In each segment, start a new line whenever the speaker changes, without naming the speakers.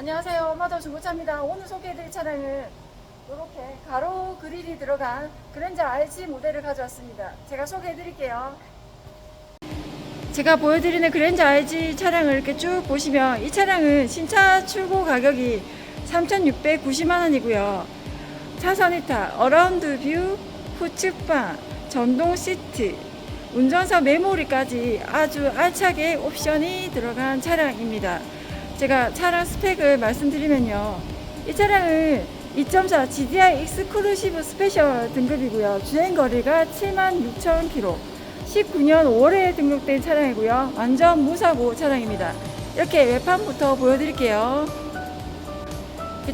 안녕하세요. 마더 중고차입니다. 오늘 소개해드릴 차량은 이렇게 가로 그릴이 들어간 그랜저 RG 모델을 가져왔습니다. 제가 소개해드릴게요. 제가 보여드리는 그랜저 RG 차량을 이렇게 쭉 보시면 이 차량은 신차 출고 가격이 3,690만 원이고요. 차선 이타, 어라운드 뷰, 후측방, 전동 시트, 운전사 메모리까지 아주 알차게 옵션이 들어간 차량입니다. 제가 차량 스펙을 말씀드리면요. 이 차량은 2.4 GDI 익스클루시브 스페셜 등급이고요. 주행 거리가 76,000km. 19년 5월에 등록된 차량이고요. 완전 무사고 차량입니다. 이렇게 외판부터 보여드릴게요.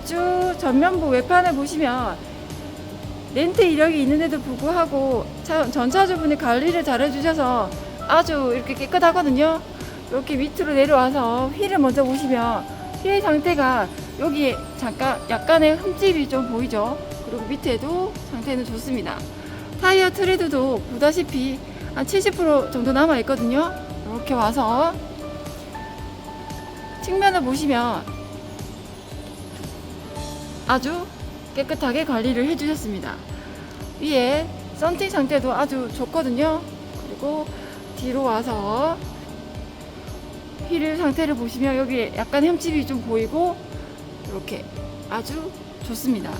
쭉 전면부 외판을 보시면 렌트 이력이 있는데도 불구하고 차- 전차주분이 관리를 잘 해주셔서 아주 이렇게 깨끗하거든요. 이렇게 밑으로 내려와서 휠을 먼저 보시면 휠 상태가 여기 잠깐 약간의 흠집이 좀 보이죠. 그리고 밑에도 상태는 좋습니다. 타이어 트레드도 보다시피 한 70% 정도 남아 있거든요. 이렇게 와서 측면을 보시면 아주 깨끗하게 관리를 해주셨습니다. 위에 썬팅 상태도 아주 좋거든요. 그리고 뒤로 와서 휠 상태를 보시면 여기 약간 흠집이 좀 보이고 이렇게 아주 좋습니다.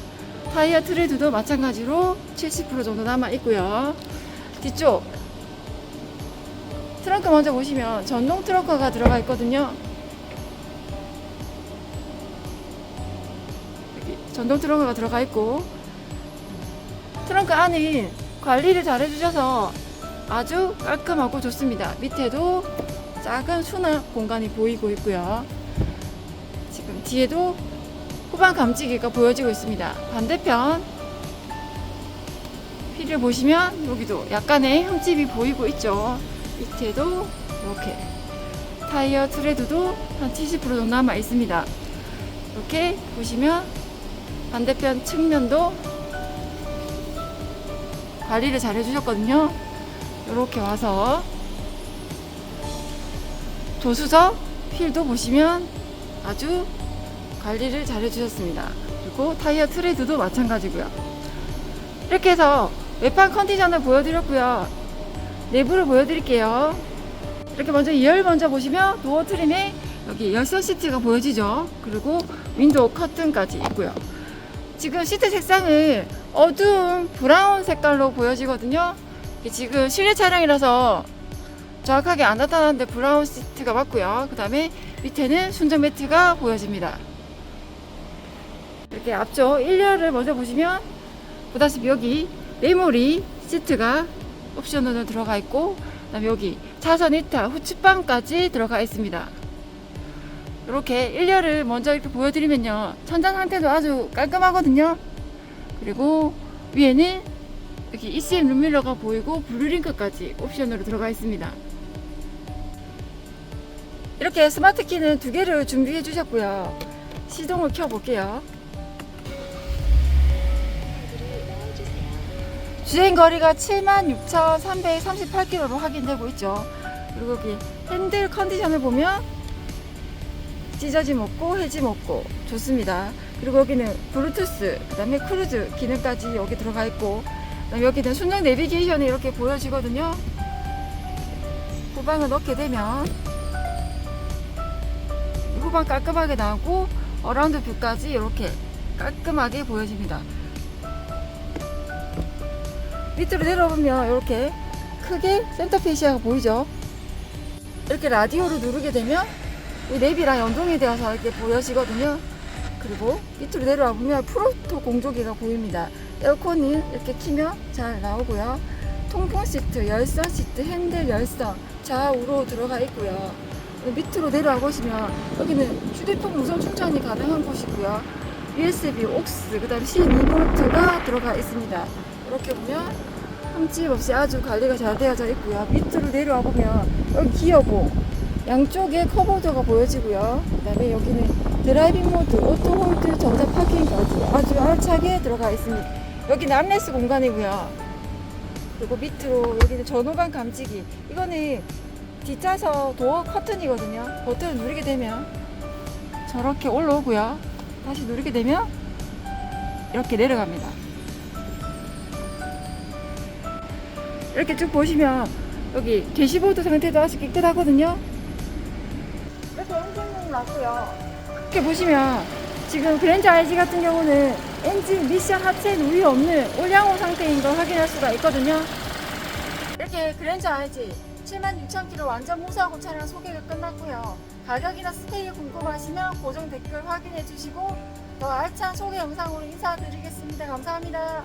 타이어 트레드도 마찬가지로 70% 정도 남아 있고요. 뒤쪽 트렁크 먼저 보시면 전동 트렁크가 들어가 있거든요. 여기 전동 트렁크가 들어가 있고 트렁크 안은 관리를 잘 해주셔서 아주 깔끔하고 좋습니다. 밑에도 작은 수납 공간이 보이고 있고요. 지금 뒤에도 후방 감지기가 보여지고 있습니다. 반대편 휠을 보시면 여기도 약간의 흠집이 보이고 있죠. 밑에도 이렇게 타이어 트레드도 한 70% 정도 남아 있습니다. 이렇게 보시면 반대편 측면도 관리를 잘 해주셨거든요. 이렇게 와서 조수석 휠도 보시면 아주 관리를 잘 해주셨습니다. 그리고 타이어 트레드도 마찬가지고요. 이렇게 해서 외판 컨디션을 보여드렸고요. 내부를 보여드릴게요. 이렇게 먼저 2열 먼저 보시면 도어 트림에 여기 열선 시트가 보여지죠. 그리고 윈도우 커튼까지 있고요. 지금 시트 색상을 어두운 브라운 색깔로 보여지거든요. 지금 실내 차량이라서 정확하게 안 나타나는데 브라운 시트가 맞고요. 그 다음에 밑에는 순정 매트가 보여집니다. 이렇게 앞쪽 1열을 먼저 보시면 보다시피 여기 메모리 시트가 옵션으로 들어가 있고 그다음에 여기 차선 이탈 후측방까지 들어가 있습니다. 이렇게 1열을 먼저 이렇게 보여드리면요 천장 상태도 아주 깔끔하거든요. 그리고 위에는 여기 ECM 룸밀러가 보이고 블루링크까지 옵션으로 들어가 있습니다. 이렇게 스마트 키는 두 개를 준비해 주셨고요. 시동을 켜 볼게요. 주행 거리가 76,338km로 확인되고 있죠. 그리고 여기 핸들 컨디션을 보면 찢어짐 없고 해짐 없고 좋습니다. 그리고 여기는 블루투스, 그 다음에 크루즈 기능까지 여기 들어가 있고, 그다음에 여기는 순정 내비게이션이 이렇게 보여지거든요. 후방을 넣게 되면 후방 깔끔하게 나오고 어라운드 뷰까지 이렇게 깔끔하게 보여집니다. 밑으로 내려보면 이렇게 크게 센터페시아가 보이죠? 이렇게 라디오를 누르게 되면 이 내비랑 연동이 되어서 이렇게 보여지거든요. 그리고 밑으로 내려와 보면 프로토 공조기가 보입니다. 에어컨은 이렇게 키면 잘 나오고요. 통풍 시트, 열선 시트, 핸들 열선 좌우로 들어가 있고요. 밑으로 내려와 보시면 여기는 휴대폰 무선 충전이 가능한 곳이고요. USB, 옥스, 그 다음에 12V가 들어가 있습니다. 이렇게 보면 흠집 없이 아주 관리가 잘 되어져 있고요. 밑으로 내려와 보면 여기 기어보 양쪽에 커버도가 보여지고요. 그 다음에 여기는 드라이빙 모드, 오토 홀드, 전자 파킹까지 아주 알차게 들어가 있습니다. 여기는 암레스 공간이고요. 그리고 밑으로 여기는 전후방 감지기. 이거는 뒷좌석 도어 커튼이거든요. 버튼을 누르게 되면 저렇게 올라오고요. 다시 누르게 되면 이렇게 내려갑니다. 이렇게 쭉 보시면 여기 대시보드 상태도 아주 깨끗하거든요. 이렇게 엔진룸 났고요. 이렇게 보시면 지금 그랜저 RG 같은 경우는 엔진 미션 하체 누이 없는 올양호 상태인 걸 확인할 수가 있거든요. 이렇게 그랜저 RG 76,000km 완전 무사고 차량 소개가 끝났고요. 가격이나 스테이 궁금하시면 고정 댓글 확인해 주시고 더 알찬 소개 영상으로 인사드리겠습니다. 감사합니다.